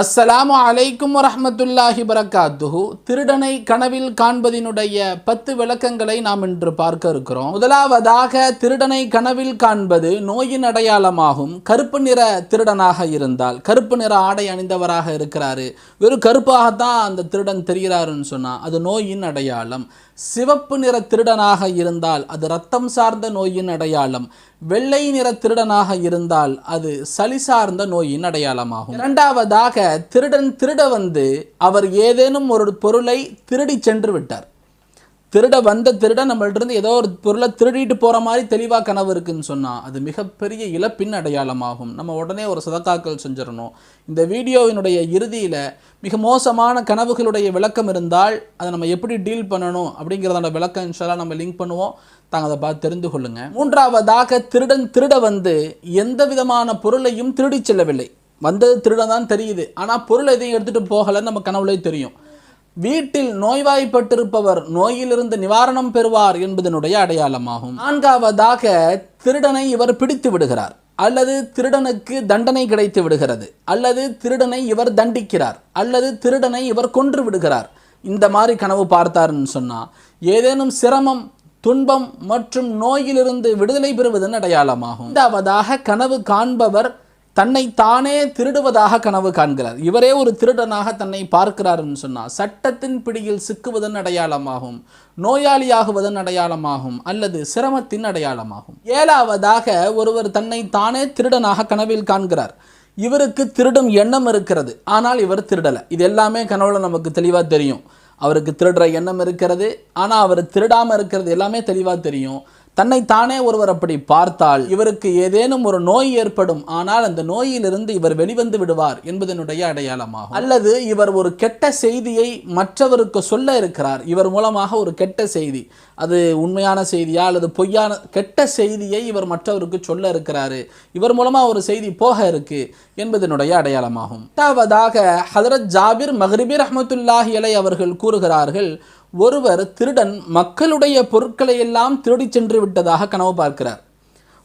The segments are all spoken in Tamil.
அஸ்ஸலாமு அலைக்கும் வரஹ்மத்துல்லாஹி பரகாத்துஹு திருடனை கனவில் காண்பதினுடைய பத்து விளக்கங்களை நாம் இன்று பார்க்க இருக்கிறோம். முதலாவதாக திருடனை கனவில் காண்பது நோயின் அடையாளமாகும். கருப்பு நிற திருடனாக இருந்தால் கருப்பு நிற ஆடை அணிந்தவராக இருக்கிறாரு. வெறும் கருப்பாகத்தான் அந்த திருடன் தெரிகிறாருன்னு சொன்னால் அது நோயின் அடையாளம். சிவப்பு நிற திருடனாக இருந்தால் அது ரத்தம் சார்ந்த நோயின் அடையாளம் வெள்ளை நிற திருடனாக இருந்தால் அது சளி சார்ந்த நோயின் அடையாளமாகும். இரண்டாவதாக திருடன் திருட வந்து அவர் ஏதேனும் ஒரு பொருளை திருடி சென்று விட்டார். திருட வந்த திருட நம்மள்டிருந்து ஏதோ ஒரு பொருளை திருடிட்டு போகிற மாதிரி தெளிவாக கனவு இருக்குன்னு சொன்னால் அது மிகப்பெரிய இழப்பின் அடையாளமாகும். நம்ம உடனே ஒரு சதக்காக்கள் செஞ்சிடணும். இந்த வீடியோவினுடைய இறுதியில் மிக மோசமான கனவுகளுடைய விளக்கம் இருந்தால் அதை நம்ம எப்படி டீல் பண்ணணும் அப்படிங்கிறதோட விளக்கம் இன்ஷால்லா நம்ம லிங்க் பண்ணுவோம். தாங்க அதை பார்த்து தெரிந்து கொள்ளுங்க. மூன்றாவதாக திருடன் திருட வந்து எந்த விதமான பொருளையும் திருடி செல்லவில்லை. வந்தது திருடன் தான் தெரியுது. ஆனால் பொருள் எதையும் எடுத்துகிட்டு போகலைன்னு நம்ம கனவுலே தெரியும். வீட்டில் நோய்வாய்ப்பட்டிருப்பவர் நோயிலிருந்து நிவாரணம் பெறுவார் என்பதனுடைய அடையாளமாகும். நான்காவதாக திருடனை இவர் பிடித்து விடுகிறார். அல்லது திருடனுக்கு தண்டனை கிடைத்து விடுகிறது. அல்லது திருடனை இவர் தண்டிக்கிறார். அல்லது திருடனை இவர் கொன்று விடுகிறார். இந்த மாதிரி கனவு பார்த்தாருன்னு சொன்னால் ஏதேனும் சிரமம் துன்பம் மற்றும் நோயிலிருந்து விடுதலை பெறுவதன் அடையாளமாகும். ஐந்தாவதாக கனவு காண்பவர் தன்னை தானே திருடுவதாக கனவு காண்கிறார். இவரே ஒரு திருடனாக தன்னை பார்க்கிறார்னு சொன்னால் சட்டத்தின் பிடியில் சிக்குவதன் அடையாளமாகும் நோயாளியாகுவதன் அடையாளமாகும் அல்லது சிரமத்தின் அடையாளமாகும். ஏழாவதாக ஒருவர் தன்னை தானே திருடனாக கனவில் காண்கிறார். இவருக்கு திருடும் எண்ணம் இருக்கிறது ஆனால் இவர் திருடலை. இது எல்லாமே கனவுல நமக்கு தெளிவாக தெரியும். அவருக்கு திருடுற எண்ணம் இருக்கிறது ஆனால் அவர் திருடாமல் இருக்கிறது எல்லாமே தெளிவாக தெரியும். தன்னை தானே ஒருவர் அப்படி பார்த்தால் இவருக்கு ஏதேனும் ஒரு நோய் ஏற்படும் ஆனால் அந்த நோயிலிருந்து இவர் வெளிவந்து விடுவார் என்பதனுடைய அடையாளமாகும். அல்லது இவர் ஒரு கெட்ட செய்தியை மற்றவருக்கு சொல்ல இருக்கிறார். இவர் மூலமாக ஒரு கெட்ட செய்தி அது உண்மையான செய்தியா அல்லது பொய்யான கெட்ட செய்தியை இவர் மற்றவருக்கு சொல்ல இருக்கிறாரு. இவர் மூலமாக ஒரு செய்தி போக இருக்கு என்பதனுடைய அடையாளமாகும். எட்டாவதாக ஹதரத் ஜாபிர் மஹ்ரிபி ரஹமத்துல்லாஹி அலை அவர்கள் கூறுகிறார்கள் ஒருவர் திருடன் மக்களுடைய பொருட்களை எல்லாம் திருடி சென்று விட்டதாக கனவு பார்க்கிறார்.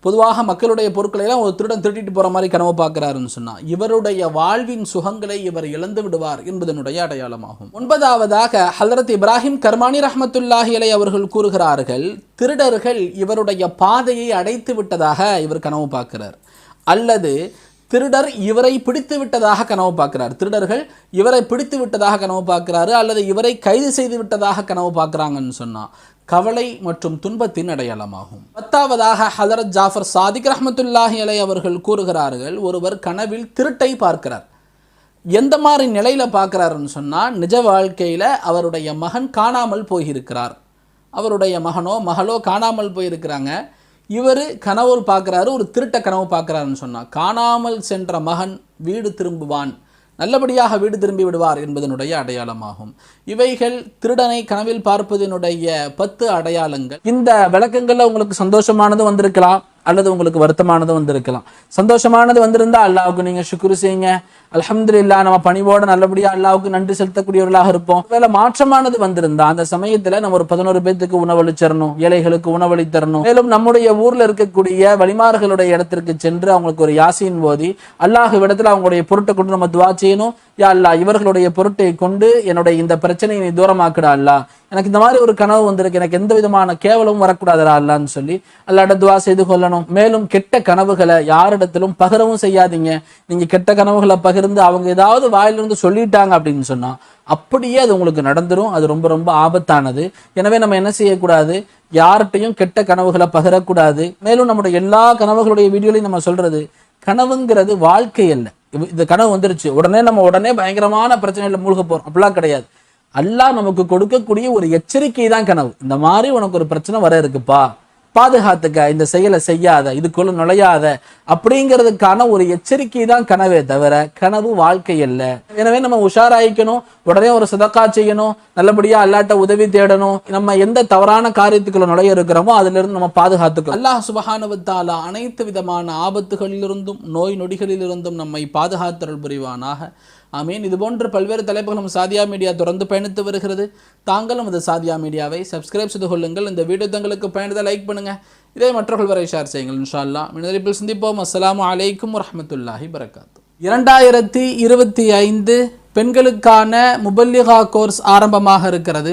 பொதுவாக மக்களுடைய பொருட்களை எல்லாம் ஒரு திருடன் திருடிட்டு போகிற மாதிரி கனவு பார்க்கிறாருன்னு சொன்னால் இவருடைய வாழ்வின் சுகங்களை இவர் இழந்து விடுவார் என்பதனுடைய அடையாளமாகும். ஒன்பதாவதாக ஹலரத் இப்ராஹிம் கர்மானி ரஹமத்துல்லாஹி அலை அவர்கள் கூறுகிறார்கள் திருடர்கள் இவருடைய பாதையை அடைத்து விட்டதாக இவர் கனவு பார்க்கிறார். அல்லது திருடர் இவரை பிடித்து விட்டதாக கனவு பார்க்கிறார். திருடர்கள் இவரை பிடித்து விட்டதாக கனவு பார்க்கிறாரு அல்லது இவரை கைது செய்து விட்டதாக கனவு பார்க்குறாங்கன்னு சொன்னால் கவலை மற்றும் துன்பத்தின் அடையாளமாகும். பத்தாவதாக ஹதரத் ஜாஃபர் சாதிக் ரஹமத்துல்லாஹி அலை அவர்கள் கூறுகிறார்கள் ஒருவர் கனவில் திருட்டை பார்க்கிறார். எந்த மாதிரி நிலையில் பார்க்குறாருன்னு சொன்னால் நிஜ வாழ்க்கையில் அவருடைய மகன் காணாமல் போயிருக்கிறார். அவருடைய மகனோ மகளோ காணாமல் போயிருக்கிறாங்க. இவர் கனவு பார்க்குறாரு ஒரு திருட்ட கனவு பார்க்குறாருன்னு சொன்னால் காணாமல் சென்ற மகன் வீடு திரும்புவான் நல்லபடியாக வீடு திரும்பி விடுவார் என்பதனுடைய அடையாளமாகும். இவைகள் திருடனை கனவில் பார்ப்பதனுடைய பத்து அடையாளங்கள். இந்த விளக்கங்களில் உங்களுக்கு சந்தோஷமானது வந்திருக்கலாம். அல்லது உங்களுக்கு வருத்தமானது வந்திருக்கலாம். சந்தோஷமானது வந்திருந்தா அல்லாவுக்கு நீங்க சுக்குரு செய்யுங்க. அல்ஹம்துலில்லா நம்ம பணிவோட நல்லபடியா அல்லாவுக்கு நன்றி செலுத்தக்கூடியவர்களாக இருப்போம். வேலை மாற்றமானது வந்திருந்தா அந்த சமயத்துல நம்ம ஒரு பதினோரு பேத்துக்கு உணவளிச்சிடணும் ஏழைகளுக்கு உணவளித்தரணும். மேலும் நம்முடைய ஊர்ல இருக்கக்கூடிய வழிமார்களுடைய இடத்திற்கு சென்று அவங்களுக்கு ஒரு யாசியின் போதி அல்லாஹ் இடத்துல அவங்களுடைய பொருட்டை கொண்டு நம்ம துவா செய்யணும். யா அல்லா இவர்களுடைய பொருட்டை கொண்டு என்னுடைய இந்த பிரச்சனையை நீ தூரமாக்குடா அல்லா எனக்கு இந்த மாதிரி ஒரு கனவு வந்திருக்கு. எனக்கு எந்த விதமான கேவலமும் வரக்கூடாதா அல்லான்னு சொல்லி அல்லாட துவா செய்து கொள்ளணும். மேலும் கெட்ட கனவுகளை யாரிடத்திலும் பகிரவும் செய்யாதீங்க. நீங்க கெட்ட கனவுகளை பகிர்ந்து அவங்க ஏதாவது வாயிலிருந்து சொல்லிட்டாங்க அப்படின்னு சொன்னா அப்படியே அது உங்களுக்கு நடந்துரும். அது ரொம்ப ரொம்ப ஆபத்தானது. எனவே நம்ம என்ன செய்யக்கூடாது? யார்கிட்டையும் கெட்ட கனவுகளை பகிரக்கூடாது. மேலும் நம்முடைய எல்லா கனவுகளுடைய வீடியோலையும் நம்ம சொல்றது கனவுங்கிறது வாழ்க்கை அல்ல. இது- இந்த கனவு வந்துருச்சு. உடனே நம்ம உடனே பயங்கரமான பிரச்சனைகளை மூழ்க போறோம். அப்படிலாம் கிடையாது. அல்லாஹ் நமக்கு கொடுக்கக்கூடிய ஒரு எச்சரிக்கை தான் கனவு. இந்த மாதிரி உனக்கு ஒரு பிரச்சனை வர இருக்குப்பா. பாதுகாத்துக்க இந்த செயலை செய்யாத இதுக்குள்ள நுழையாத அப்படிங்கிறதுக்கான ஒரு எச்சரிக்கை தான் கனவே தவிர கனவு வாழ்க்கை அல்ல. எனவே நம்ம உஷாராயிக்கணும் உடனே ஒரு சதக்கா செய்யணும் நல்லபடியா அல்லாட்ட உதவி தேடணும். நம்ம எந்த தவறான காரியத்துக்குள்ள நுழைய இருக்கிறோமோ அதுல இருந்து நம்ம பாதுகாத்துக்கணும். அல்லாஹ் சுபஹானுவத்தால அனைத்து விதமான ஆபத்துகளிலிருந்தும் நோய் நொடிகளிலிருந்தும் நம்மை பாதுகாத்தல் புரிவானாக. ஆமீன். இதுபோன்ற பல்வேறு தலைப்புகளும் சாதியா மீடியா தொடர்ந்து பயணித்து வருகிறது. தாங்களும் அது சாதியா மீடியாவை சப்ஸ்கிரைப் செய்து கொள்ளுங்கள். இந்த வீடியோ தங்களுக்கு பயணத்தை லைக் பண்ணுங்கள் இதை மற்றவர்கள் வரை ஷேர் செய்யுங்கள். இன்ஷா அல்லாஹ் சந்திப்போம் அஸ்லாம் அலைக்கும் வரமத்துல்லாஹி பரகாத்து இரண்டாயிரத்தி இருபத்தி ஐந்து பெண்களுக்கான முபல்லிகா கோர்ஸ் ஆரம்பமாக இருக்கிறது.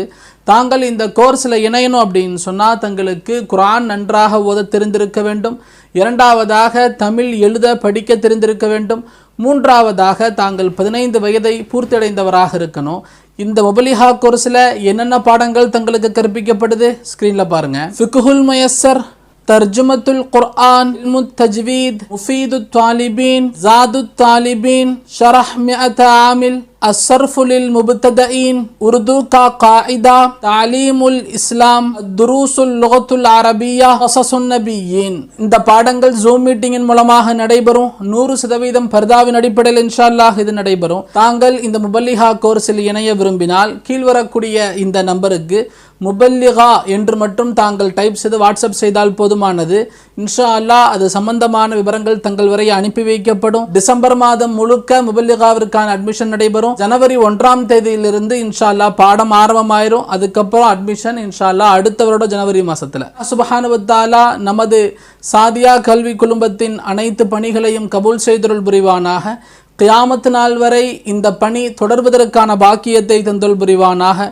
தாங்கள் இந்த கோர்ஸில் இணையணும் அப்படின்னு சொன்னால் தங்களுக்கு குரான் நன்றாக ஓத தெரிந்திருக்க வேண்டும். இரண்டாவதாக தமிழ் எழுத படிக்க தெரிந்திருக்க வேண்டும். மூன்றாவதாக தாங்கள் பதினைந்து வயதை பூர்த்தியடைந்தவராக இருக்கணும். இந்த மொபலிஹா கோர்ஸில் என்னென்ன பாடங்கள் தங்களுக்கு கற்பிக்கப்படுது? ஸ்க்ரீனில் பாருங்கள் ஃபிகுல் மயசர் தர்ஜுமத்துல் குர்ஆன் இல்மு தஜ்வீத் முஃபீது தாலிபீன் ஜாது தாலிபீன் ஷரஹ் மிஅத் ஆமில் الصرف للمبتدئين اردو کا قاعدہ تعلیم الاسلام دروس اللغة العربية قصص النبيين இந்த பாடங்கள் ஜூம் மீட்டிங்கின் மூலமாக நடைபெறும் நூறு சதவீதம் பர்தாவின் அடிப்படையில் இன்ஷா அல்லாஹ் இது நடைபெறும் தாங்கள் இந்த முபல்லிஹா கோர்ஸில் இணைய விரும்பினால் கீழ்வரக்கூடிய இந்த நம்பருக்கு முபல்லிகா என்று மட்டும் தாங்கள் டைப் செய்து வாட்ஸ்அப் செய்தால் போதுமானது. இன்ஷா அல்லாஹ் அது சம்பந்தமான விவரங்கள் தங்கள் வரை அனுப்பி வைக்கப்படும். டிசம்பர் மாதம் முழுக்க முபல்லிகாவிற்கான அட்மிஷன் நடைபெறும். ஜனவரி ஒன்றாம் தேதியிலிருந்து இன்ஷா அல்லாஹ் பாடம் ஆரம்பமாயிரும். அதுக்கப்புறம் அட்மிஷன் இன்ஷா அல்லா அடுத்த வருடம் ஜனவரி மாசத்துல. சுபஹானுவத்தாலா நமது சாதியா கல்வி குழுமத்தின் அனைத்து பணிகளையும் கபூல் செய்தருள் புரிவானாக. கியாமத்து நாள் வரை இந்த பணி தொடர்வதற்கான பாக்கியத்தை தந்தொல் புரிவானாக.